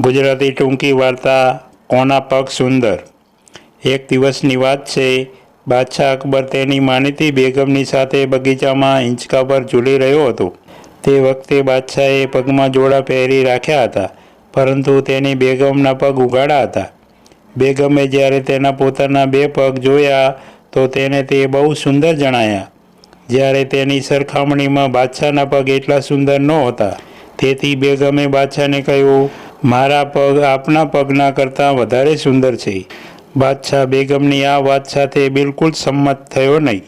ગુજરાતી ટૂંકી વાર્તા કોના પગ સુંદર. એક દિવસની વાત છે, બાદશાહ અકબર તેની માનીતી બેગમની સાથે બગીચામાં હિંચકા પર ઝૂલી રહ્યો હતો. તે વખતે બાદશાહે પગમાં જોડા પહેરી રાખ્યા હતા, પરંતુ તેની બેગમના પગ ઉગાડા હતા. બેગમે જ્યારે તેના પોતાના બે પગ જોયા, તો તેને તે બહુ સુંદર જણાયા. જ્યારે તેની સરખામણીમાં બાદશાહના પગ એટલા સુંદર નહોતા, તેથી બેગમે બાદશાહને કહ્યું મારા પગ આપના પગના કરતાં વધારે સુંદર છે. બાદશાહ બેગમની આ વાત સાથે બિલકુલ સંમત થયો નહીં.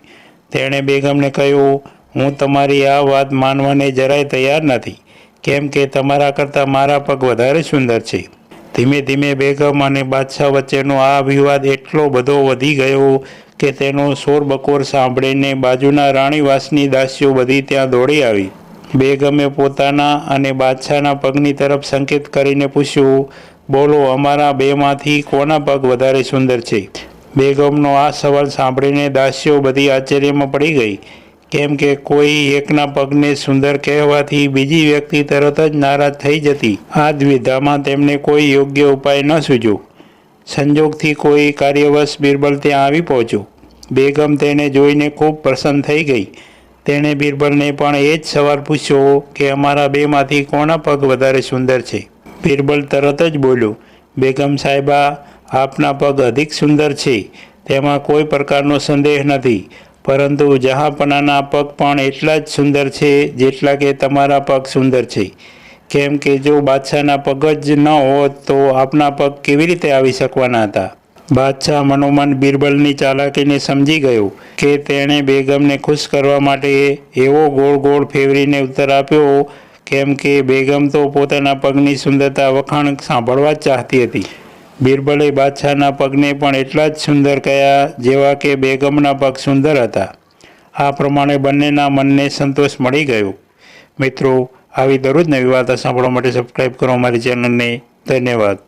તેણે બેગમને કહ્યું, હું તમારી આ વાત માનવાને જરાય તૈયાર નથી. કેમ કે તમારા કરતાં મારા પગ વધારે સુંદર છે. ધીમે ધીમે બેગમ અને બાદશાહ વચ્ચેનો આ વિવાદ એટલો બધો વધી ગયો કે તેનો શોર બકોર સાંભળીને બાજુના રાણીવાસની દાસીઓ બધી ત્યાં દોડી આવી. બેગમે પોતાના અને બાદશાહના પગની તરફ સંકેત કરીને પૂછ્યું, બોલો, અમારા બેમાંથી કોના પગ વધારે સુંદર છે? બેગમનો આ સવાલ સાંભળીને દાસીઓ બધી આશ્ચર્યમાં પડી ગઈ. કેમ કે કોઈ એકના પગને સુંદર કહેવાથી બીજી વ્યક્તિ તરત જ નારાજ થઈ જતી. આ દ્વિધામાં તેમને કોઈ યોગ્ય ઉપાય ન સૂજ્યો. સંજોગથી કોઈ કાર્યવશ બિરબલ ત્યાં આવી પહોંચ્યો. બેગમ તેને જોઈને ખૂબ પ્રસન્ન થઈ ગઈ. તેણે બિરબલને પણ એ જ સવાલ પૂછ્યો કે અમારા બેમાંથી કોના પગ વધારે સુંદર છે? બિરબલ તરત જ બોલ્યો, બેગમ સાહેબા, આપના પગ અધિક સુંદર છે. તેમાં કોઈ પ્રકારનો સંદેહ નથી. પરંતુ જહાંપનાના પગ પણ એટલા જ સુંદર છે જેટલા કે તમારા પગ સુંદર છે. કેમ કે જો બાદશાહના પગ જ ન હોત તો આપના પગ કેવી રીતે આવી શકવાના હતા? બાદશાહ મનોમન બિરબલની ચાલાકીને સમજી ગયો કે તેણે બેગમને ખુશ કરવા માટે એવો ગોળ ગોળ ફેરવીને ઉત્તર આપ્યો, કેમ કે બેગમ તો પોતાના પગની સુંદરતા વખાણ સાંભળવા જ ચાહતી હતી. બિરબલે બાદશાહના પગને પણ એટલા જ સુંદર કહ્યા જેવા કે બેગમના પગ સુંદર હતા. આ પ્રમાણે બંનેના મનને સંતોષ મળી ગયો. મિત્રો, આવી દરરોજ નવી વાર્તા સાંભળવા માટે સબસ્ક્રાઈબ કરો અમારી ચેનલને ધન્યવાદ.